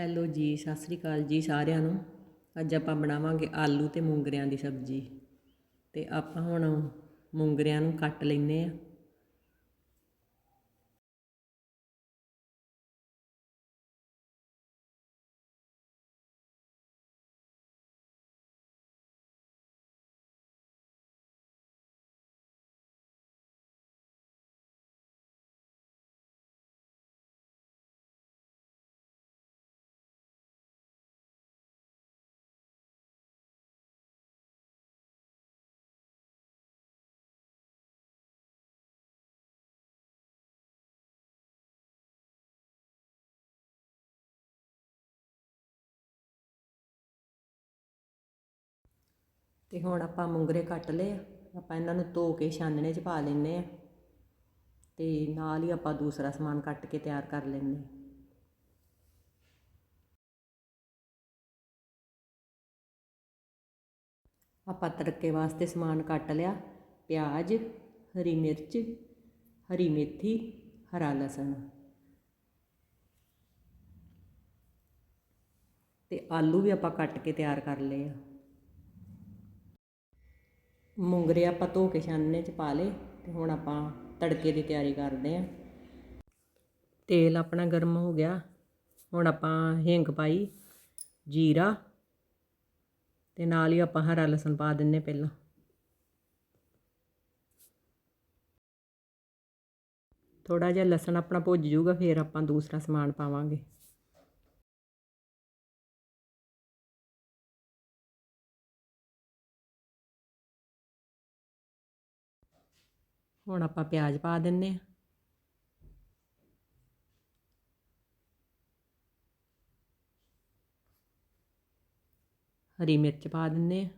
Hello ਜੀ, ਸਤਿ ਸ੍ਰੀ ਅਕਾਲ ਜੀ ਸਾਰਿਆਂ ਨੂੰ। ਅੱਜ ਆਪਾਂ ਬਣਾਵਾਂਗੇ ਆਲੂ ਤੇ ਮੂੰਗਰਿਆਂ ਦੀ ਸਬਜ਼ੀ। ਤੇ ਆਪਾਂ ਹੁਣ ਮੂੰਗਰਿਆਂ ਨੂੰ ਕੱਟ ਲੈਨੇ ਆ ਤੇ ਹੁਣ ਆਪਾਂ ਮੂੰਗਰੇ ਕੱਟ ਲਏ ਆ। ਆਪਾਂ ਇਹਨਾਂ ਨੂੰ ਧੋ ਕੇ ਛਾਨਣੇ 'ਚ ਪਾ ਲੈਨੇ ਆ। ਤੇ ਨਾਲ ਹੀ ਆਪਾਂ ਦੂਸਰਾ ਸਮਾਨ ਕੱਟ ਕੇ ਤਿਆਰ ਕਰ ਲੈਨੇ ਆ। ਆਪਾਂ ਤੜਕੇ ਵਾਸਤੇ ਸਮਾਨ ਕੱਟ ਲਿਆ। ਪਿਆਜ਼, ਹਰੀ ਮਿਰਚ, ਹਰੀ ਮੇਥੀ, ਹਰਾ ਲਸਣ। ਤੇ ਆਲੂ ਵੀ ਆਪਾਂ ਕੱਟ ਕੇ ਤਿਆਰ ਕਰ ਲਏ ਆ। ਮੂੰਗਰੇ ਆਪਾਂ ਧੋ ਕੇ ਛਾਨਣੇ 'ਚ ਪਾ ਲਏ ਤੇ ਹੁਣ ਆਪਾਂ ਤੜਕੇ ਦੀ ਤਿਆਰੀ ਕਰਦੇ ਆਂ। ਤੇਲ ਆਪਣਾ ਗਰਮ ਹੋ ਗਿਆ। ਹੁਣ ਆਪਾਂ ਹਿੰਗ ਪਾਈ, ਜੀਰਾ ਤੇ ਨਾਲ ਹੀ ਆਪਾਂ ਹਰਾ ਲਸਣ ਪਾ ਦਿੰਨੇ ਪਹਿਲਾਂ। ਥੋੜਾ ਜਿਹਾ ਲਸਣ ਆਪਣਾ ਭੁੱਜ ਜਾਊਗਾ, ਫਿਰ ਆਪਾਂ ਦੂਸਰਾ ਸਮਾਨ ਪਾਵਾਂਗੇ। ਹੁਣ ਆਪਾਂ ਪਿਆਜ਼ ਪਾ ਦਿੰਨੇ ਆ। ਹਰੀ ਮਿਰਚ ਪਾ ਦਿੰਨੇ ਆ।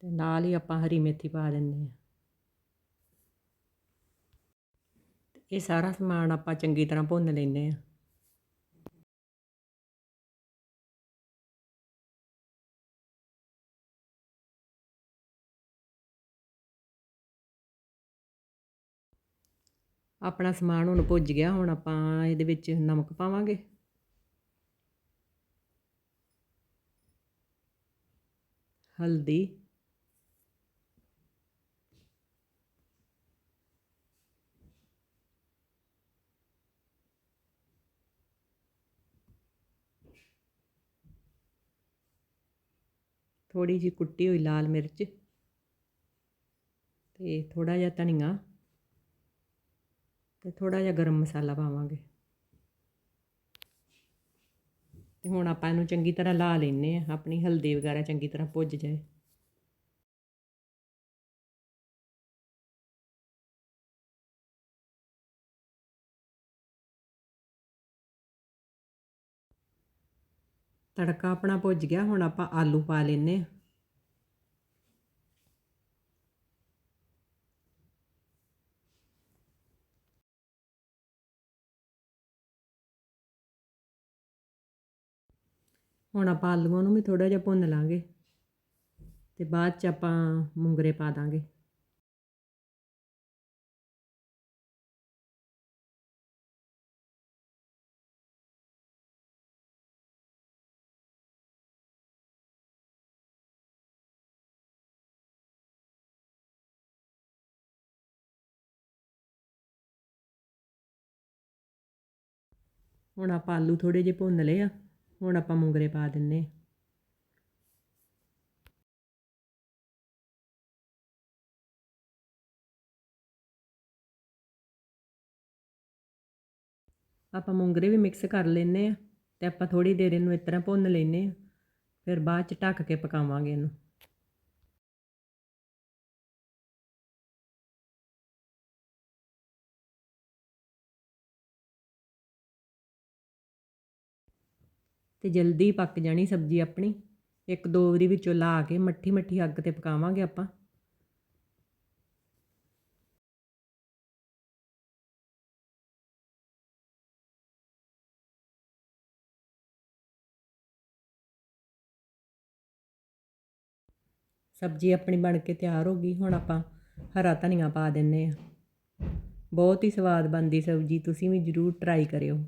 ਤੇ ਨਾਲ ਹੀ ਆਪਾਂ ਹਰੀ ਮੇਥੀ ਪਾ ਦਿੰਨੇ ਆ। ਇਹ ਸਾਰਾ ਸਮਾਨ ਆਪਾਂ ਚੰਗੀ ਤਰ੍ਹਾਂ ਭੁੰਨ ਲੈਨੇ ਆ। ਆਪਣਾ ਸਮਾਨ ਹੁਣ ਭੁੱਜ ਗਿਆ, ਹੁਣ ਆਪਾਂ ਇਹਦੇ ਵਿੱਚ ਨਮਕ ਪਾਵਾਂਗੇ। ਹਲਦੀ। ਥੋੜੀ ਜਿਹੀ ਕੁੱਟੀ ਹੋਈ ਲਾਲ ਮਿਰਚ ਤੇ ਥੋੜਾ ਜਿਹਾ ਧਨੀਆ। ਤੇ ਥੋੜਾ ਜਿਹਾ ਗਰਮ ਮਸਾਲਾ ਪਾਵਾਂਗੇ। ਤੇ ਹੁਣ ਆਪਾਂ ਇਹਨੂੰ ਚੰਗੀ ਤਰ੍ਹਾਂ ਲਾ ਲੈਨੇ ਆ ਆਪਣੀ ਹਲਦੀ ਵਗੈਰਾ ਚੰਗੀ ਤਰ੍ਹਾਂ ਭੁੱਜ ਜਾਏ। ਤੜਕਾ ਆਪਣਾ ਭੁੱਜ ਗਿਆ, ਹੁਣ ਆਪਾਂ ਆਲੂ ਪਾ ਲੈਨੇ ਆ ਹੁਣ ਆਪਾਂ ਆਲੂਆਂ ਨੂੰ ਵੀ ਥੋੜਾ ਜਿਹਾ ਭੁੰਨ ਲਾਂਗੇ ਤੇ ਬਾਅਦ ਚ ਆਪਾਂ ਮੂੰਗਰੇ ਪਾ ਦਾਂਗੇ। ਹੁਣ ਆਪਾਂ ਆਲੂ ਥੋੜੇ ਜਿਹੇ ਭੁੰਨ ਲਏ ਆ। ਹੁਣ ਆਪਾਂ ਮੂੰਗਰੇ ਪਾ ਦਿੰਨੇ ਆਪਾਂ ਮੂੰਗਰੇ ਵੀ ਮਿਕਸ ਕਰ ਲੈਨੇ ਆ ਤੇ ਆਪਾਂ ਥੋੜੀ ਦੇਰ ਇਹਨੂੰ ਇਸ ਤਰ੍ਹਾਂ ਭੁੰਨ ਲੈਨੇ ਆ। ਫਿਰ ਬਾਅਦ ਚ ਢੱਕ ਕੇ ਪਕਾਵਾਂਗੇ ਇਹਨੂੰ। ਤੇ ਜਲਦੀ ਪੱਕ ਜਾਣੀ ਸਬਜ਼ੀ ਆਪਣੀ। ਇੱਕ ਦੋ ਵਾਰੀ ਵਿੱਚੋਂ ਲਾ ਕੇ ਮੱਠੀ ਮੱਠੀ ਅੱਗ ਤੇ ਪਕਾਵਾਂਗੇ ਆਪਾਂ। ਸਬਜ਼ੀ ਆਪਣੀ ਬਣ ਕੇ ਤਿਆਰ ਹੋ ਗਈ। ਹੁਣ ਆਪਾਂ ਹਰਾ ਧਨੀਆ ਪਾ ਦਿੰਨੇ ਆ। ਬਹੁਤ ਹੀ ਸਵਾਦ ਬਣਦੀ ਸਬਜ਼ੀ। ਤੁਸੀਂ ਵੀ ਜਰੂਰ ਟਰਾਈ ਕਰਿਓ।